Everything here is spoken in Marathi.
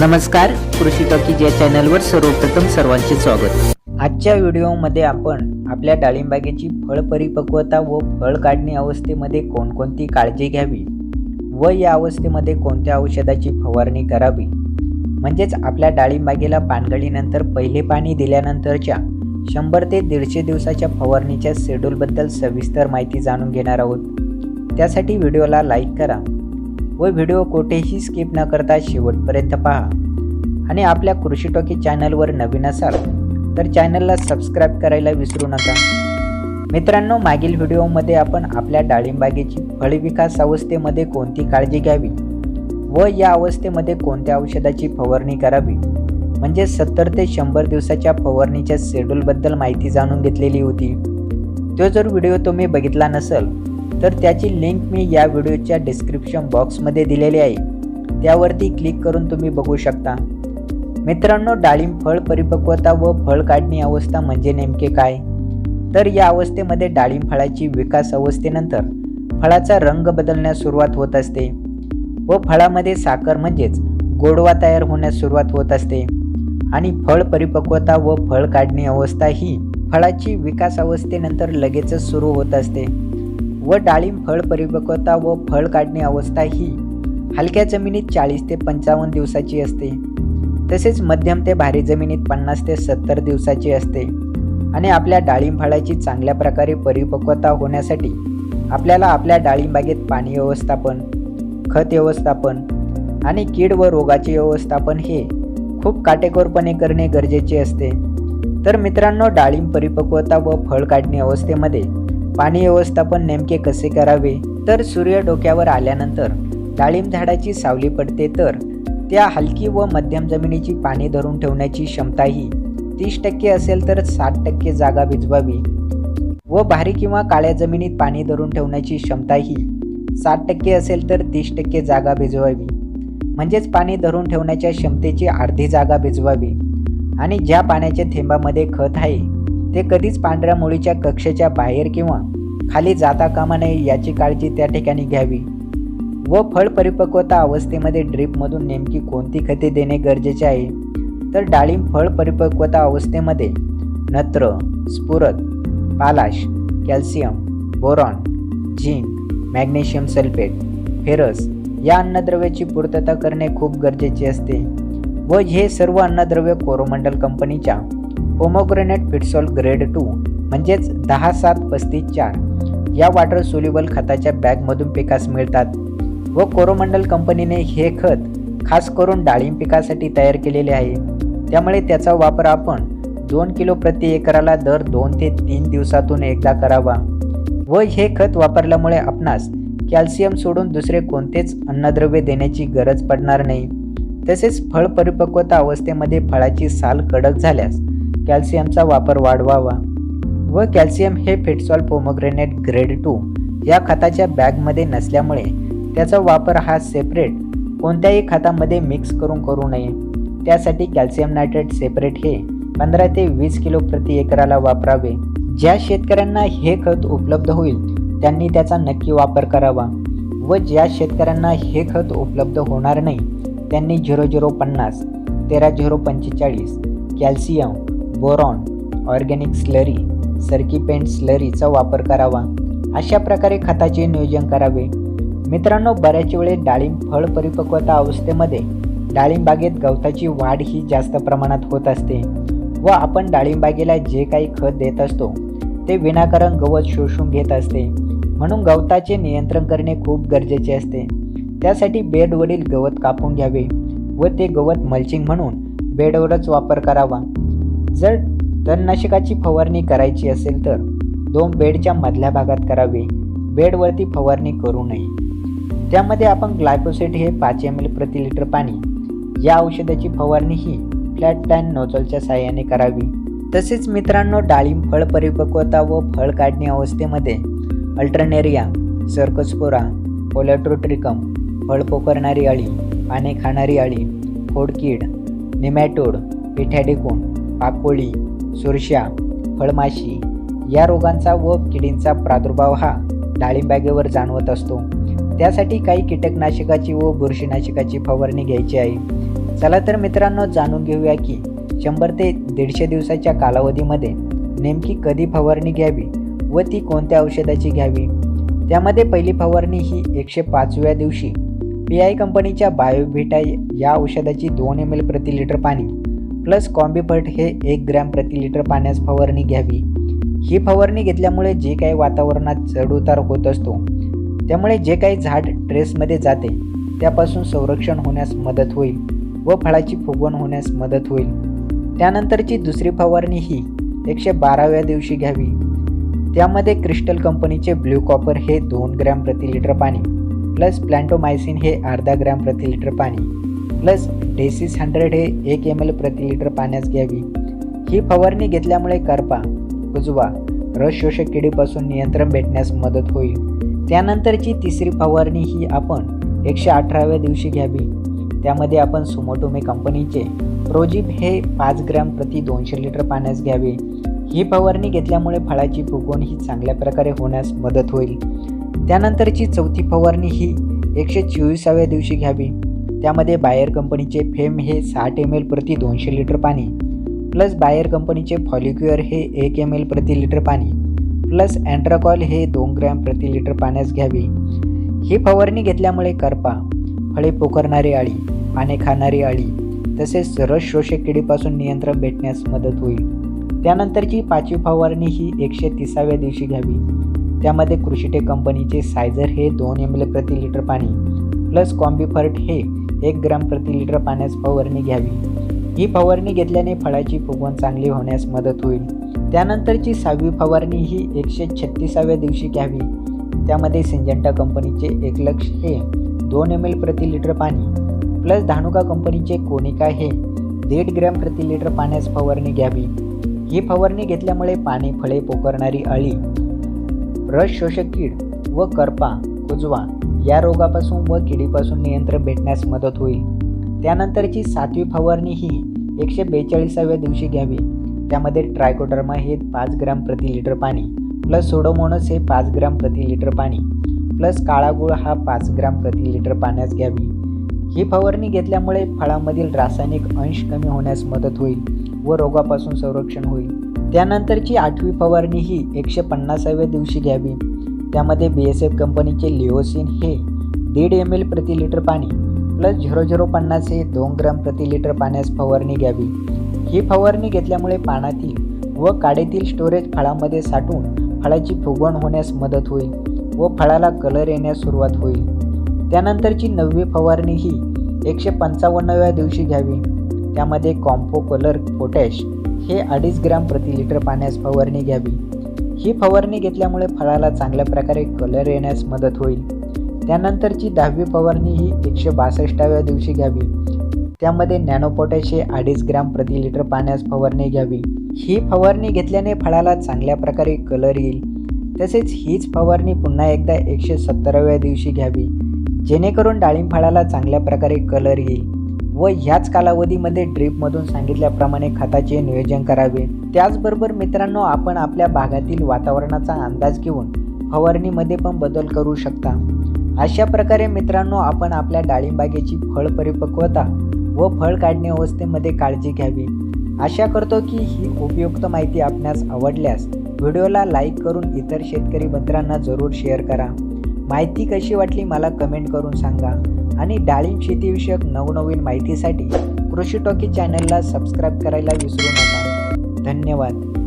नमस्कार कृषी टॉकीज या चॅनलवर सर्वप्रथम सर्वांचे स्वागत. आजच्या व्हिडिओमध्ये आपण आपल्या डाळिंबागेची फळ परिपक्वता व फळ काढणी अवस्थेमध्ये कोणकोणती काळजी घ्यावी व या अवस्थेमध्ये कोणत्या औषधाची फवारणी करावी? म्हणजेच आपल्या डाळिंबागेला पानगळीनंतर पहिले पाणी दिल्यानंतरच्या शंभर ते दीडशे दिवसाच्या फवारणीच्या शेड्यूलबद्दल सविस्तर माहिती जाणून घेणार आहोत. त्यासाठी व्हिडिओला लाईक करा व व्हिडिओ कोठेही स्किप न करता शेवटपर्यंत पहा. आणि आपल्या कृषी टॉकी चॅनलवर नवीन असाल तर चॅनलला सबस्क्राईब करायला विसरू नका. मित्रांनो मागील व्हिडिओमध्ये आपण आपल्या डाळिंबागेची फळविकास अवस्थेमध्ये कोणती काळजी घ्यावी व या अवस्थेमध्ये कोणत्या औषधाची फवारणी करावी? म्हणजे सत्तर ते शंभर दिवसाच्या फवारणीच्या शेड्यूलबद्दल माहिती जाणून घेतलेली होती. तो जर व्हिडिओ तुम्ही बघितला नसेल तर त्याची लिंक मी या व्हिडिओच्या डिस्क्रिप्शन बॉक्समध्ये दिलेली आहे. त्यावरती क्लिक करून तुम्ही बघू शकता. मित्रांनो डाळिंब फळ परिपक्वता व फळ काढणी अवस्था म्हणजे नेमके काय? तर या अवस्थेमध्ये डाळिंब फळाची विकास अवस्थेनंतर फळाचा रंग बदलण्यास सुरुवात होत असते व फळामध्ये साखर म्हणजेच गोडवा तयार होण्यास सुरुवात होत असते आणि फळ परिपक्वता व फळ काढणी अवस्था ही फळाची विकास अवस्थेनंतर लगेचच सुरू होत असते व डाळिंब फळ परिपक्वता व फळ काढणी अवस्था ही हलक्या जमिनीत चाळीस ते पंचावन्न दिवसाची असते. तसेच मध्यम ते भारी जमिनीत पन्नास ते सत्तर दिवसाची असते. आणि आपल्या डाळिंब फळाची चांगल्या प्रकारे परिपक्वता होण्यासाठी आपल्याला आपल्या डाळिंबागेत पाणी व्यवस्थापन खत व्यवस्थापन आणि कीड व रोगाचे व्यवस्थापन हे खूप काटेकोरपणे करणे गरजेचे असते. तर मित्रांनो डाळिंब परिपक्वता व फळ काढणे अवस्थेमध्ये पाणी व्यवस्थापन नेमके कसे करावे? तर सूर्य डोक्यावर आल्यानंतर डाळिंब झाडाची सावली पडते तर त्या हलकी व मध्यम जमिनीची पाणी धरून ठेवण्याची क्षमताही तीस टक्के असेल तर साठ टक्के जागा भिजवावी व भारी किंवा काळ्या जमिनीत पाणी धरून ठेवण्याची क्षमताही साठ टक्के असेल तर तीस टक्के जागा भिजवावी. म्हणजेच पाणी धरून ठेवण्याच्या क्षमतेची अर्धी जागा भिजवावी. आणि ज्या पाण्याच्या थेंबामध्ये खत आहे ते कधीच पांढऱ्या मुळीच्या कक्षेच्या बाहेर किंवा खाली जाता कामा नये याची काळजी त्या ठिकाणी घ्यावी. व फळ परिपक्वता अवस्थेमध्ये ड्रीपमधून नेमकी कोणती खते देणे गरजेचे आहे? तर डाळिंब फळ परिपक्वता अवस्थेमध्ये नत्र स्फुरद पालाश calcium boron zinc magnesium sulphate ferrous या अन्नद्रव्याची पूर्तता करणे खूप गरजेचे असते व हे सर्व अन्नद्रव्य कोरोमंडल कंपनीच्या पोमोग्रेनेट फिटसॉल ग्रेड टू म्हणजेच दहा सात पस्तीस चार या वॉटर सोल्युबल खताच्या बॅगमधून पिकास मिळतात. व कोरोमंडल कंपनीने हे खत खास करून डाळिंब पिकासाठी तयार केलेले आहे. त्यामुळे त्याचा वापर आपण दोन किलो प्रति एकराला दर दोन ते तीन दिवसातून एकदा करावा. व हे खत वापरल्यामुळे आपणास कॅल्शियम सोडून दुसरे कोणतेच अन्नद्रव्य देण्याची गरज पडणार नाही. तसेच फळ परिपक्वता अवस्थेमध्ये फळाची साल कडक झाल्यास कॅल्शियमचा वापर वाढवावा. व कॅल्शियम हे फेटसॉल पोमोग्रेनेट ग्रेड टू या खताच्या बॅगमध्ये नसल्यामुळे त्याचा वापर हा सेपरेट कोणत्याही खतामध्ये मिक्स करून करू नये. त्यासाठी कॅल्शियम नायट्रेट सेपरेट हे पंधरा ते वीस किलो प्रति एकराला वापरावे. ज्या शेतकऱ्यांना हे खत उपलब्ध होईल त्यांनी त्याचा नक्की वापर करावा. व ज्या शेतकऱ्यांना हे खत उपलब्ध होणार नाही त्यांनी झिरो झिरो पन्नास तेरा झिरो पंचेचाळीस कॅल्शियम बोरॉन ऑर्गॅनिक स्लरी सर्की पेंट स्लरीचा वापर करावा. अशा प्रकारे खताचे नियोजन करावे. मित्रांनो बऱ्याच वेळेस डाळिंब फळ परिपक्वता अवस्थेमध्ये डाळिंबागेत गवताची वाढ ही जास्त प्रमाणात होत असते व आपण डाळिंबागेला जे काही खत देत असतो ते विनाकारण गवत शोषून घेत असते. म्हणून गवताचे नियंत्रण करणे खूप गरजेचे असते. त्यासाठी बेडवरील गवत कापून घ्यावे व ते गवत मल्चिंग म्हणून बेडवरच वापर करावा. जर तणनाशकाची फवारणी करायची असेल तर दोन बेडच्या मधल्या भागात करावी. बेडवरती फवारणी करू नये. त्यामध्ये आपण ग्लायकोसेट हे पाच एम एल प्रति लिटर पाणी या औषधाची फवारणी ही फ्लॅट पॅन नोझलच्या साहाय्याने करावी. तसेच मित्रांनो डाळिंब फळ परिपक्वता व फळ काढणी अवस्थेमध्ये अल्टरनेरिया सर्कस्पोरा पोलॅट्रोट्रिकम फळ पोखरणारी अळी पाने खाणारी अळी खोडकीड निमॅटोड पिठॅडिकून पाकोळी सुरशा फळमाशी या रोगांचा व किडींचा प्रादुर्भाव हा डाळिंबागेवर जाणवत असतो. त्यासाठी काही कीटकनाशकाची व बुरशीनाशकाची फवारणी घ्यायची आहे. चला तर मित्रांनो जाणून घेऊया की शंभर ते दीडशे दिवसाच्या कालावधीमध्ये नेमकी कधी फवारणी घ्यावी व ती कोणत्या औषधाची घ्यावी? त्यामध्ये पहिली फवारणी ही एकशे पाचव्या दिवशी पी आय कंपनीच्या बायोव्हिटा या औषधाची दोन एम एल प्रति लिटर पाणी प्लस कॉम्बिफर्ट हे एक ग्रॅम प्रति लिटर पाण्यास फवारणी घ्यावी. ही फवारणी घेतल्यामुळे जे काही वातावरणात चढउतार होत असतो त्यामुळे जे काही झाड ट्रेसमध्ये जाते त्यापासून संरक्षण होण्यास मदत होईल व फळाची फुगवण होण्यास मदत होईल. त्यानंतरची दुसरी फवारणी ही एकशे बाराव्या दिवशी घ्यावी. त्यामध्ये क्रिस्टल कंपनीचे ब्ल्यू कॉपर हे दोन ग्रॅम प्रति लिटर पाणी प्लस प्लॅन्टोमायसिन हे अर्धा ग्रॅम प्रति लिटर पाणी प्लस डेसिस हंड्रेड हे एक एम एल प्रति लिटर पाण्यास घ्यावी. ही फवारणी घेतल्यामुळे करपा उजवा रस शोषक किडीपासून नियंत्रण भेटण्यास मदत होईल. त्यानंतरची तिसरी फवारणी ही आपण एकशे अठराव्या दिवशी घ्यावी. त्यामध्ये आपण सुमोटोमे कंपनीचे प्रोजिप हे पाच ग्रॅम प्रति दोनशे लिटर पाण्यास घ्यावे. ही फवारणी घेतल्यामुळे फळाची फुगवण ही चांगल्या प्रकारे होण्यास मदत होईल. त्यानंतरची चौथी फवारणी ही एकशे चोवीसाव्या दिवशी घ्यावी. त्यामध्ये बायर कंपनीचे फेम हे साठ एम एल प्रति दोनशे लिटर पाणी प्लस बायर कंपनीचे फॉलिक्युअर हे एक एम एल प्रति लिटर पाणी प्लस अँट्राकॉल हे दोन ग्रॅम प्रति लिटर पाण्यास घ्यावी. ही फवारणी घेतल्यामुळे करपा फळे पोखरणारी अळी पाने खाणारी अळी तसेच रस शोषक किडीपासून नियंत्रण भेटण्यास मदत होईल. त्यानंतरची पाचवी फवारणी ही एकशे तिसाव्या दिवशी घ्यावी. त्यामध्ये कृषीटेक कंपनीचे सायझर हे दोन एम एल प्रति लिटर पाणी प्लस कॉम्बिफर्ट हे एक ग्राम प्रति लिटर पाण्यास फवारणी घ्यावी. ही फवारणी घेतल्याने फळाची फुगवण चांगली होण्यास मदत होईल. त्यानंतरची सहावी फवारणी ही एकशे छत्तीसाव्या दिवशी घ्यावी. त्यामध्ये सिंजंटा कंपनीचे एक लक्ष हे दोन एम एल प्रति लिटर पाणी प्लस धानुका कंपनीचे कोनिका हे दीड ग्रॅम प्रति लिटर पाण्यास फवारणी घ्यावी. ही फवारणी घेतल्यामुळे पाणी फळे पोकरणारी अळी रस शोषक कीड व करपा कुजवा या रोगापासून व किडीपासून नियंत्रण भेटण्यास मदत होईल. त्यानंतरची सातवी फवारणी ही एकशे बेचाळीसाव्या दिवशी घ्यावी. त्यामध्ये ट्रायकोडर्मा हे पाच ग्रॅम प्रति लिटर पाणी प्लस सोडोमोनस हे पाच ग्रॅम प्रति लिटर पाणी प्लस काळा गुळ हा पाच ग्रॅम प्रति लिटर पाण्यास घ्यावी. ही फवारणी घेतल्यामुळे फळामधील रासायनिक अंश कमी होण्यास मदत होईल व रोगापासून संरक्षण होईल. त्यानंतरची आठवी फवारणी ही एकशे पन्नासाव्या दिवशी घ्यावी. त्यामध्ये बी एस एफ कंपनीचे लिओसिन हे दीड एम एल प्रति लिटर पाणी प्लस झिरो झिरो पन्नास हे दोन ग्राम प्रति लिटर पाण्यास फवारणी घ्यावी. ही फवारणी घेतल्यामुळे पानातील व काडेतील स्टोरेज फळामध्ये साठवून फळाची फुगवण होण्यास मदत होईल व फळाला कलर येण्यास सुरुवात होईल. त्यानंतरची नववी फवारणी ही एकशे पंचावन्नव्या दिवशी घ्यावी. त्यामध्ये कॉम्पो कलर पोटॅश हे अडीच ग्राम प्रति लिटर पाण्यास फवारणी घ्यावी. ही फवारणी घेतल्यामुळे फळाला चांगल्या प्रकारे कलर येण्यास मदत होईल. त्यानंतरची दहावी फवारणी ही एकशे बासष्टाव्या दिवशी घ्यावी. त्यामध्ये नॅनोपोटॅश हे अडीच ग्रॅम प्रति लिटर पाण्यास फवारणी घ्यावी. ही फवारणी घेतल्याने फळाला चांगल्या प्रकारे कलर येईल. तसेच हीच फवारणी पुन्हा एकदा एकशे सत्तराव्या दिवशी घ्यावी. जेणेकरून डाळिंब फळाला चांगल्या प्रकारे कलर येईल व ह्याच कालावधीमध्ये ड्रीपमधून सांगितल्याप्रमाणे खताचे नियोजन करावे. त्याचबरोबर मित्रांनो आपण आपल्या भागातील वातावरणाचा अंदाज घेऊन फवारणीमध्ये पण बदल करू शकता. अशा प्रकारे मित्रांनो आपण आपल्या डाळिंबागेची फळ परिपक्वता व फळ काढणे अवस्थेमध्ये काळजी घ्यावी. आशा करतो की ही उपयुक्त माहिती आपणास आवडल्यास व्हिडिओला लाईक करून इतर शेतकरी मित्रांना जरूर शेअर करा. माहिती कशी वाटली मला कमेंट करून सांगा. आणि डाळिंब शेतीविषयक नवनवीन माहितीसाठी कृषी टॉकी चॅनलला सबस्क्राईब करायला विसरू नका. धन्यवाद.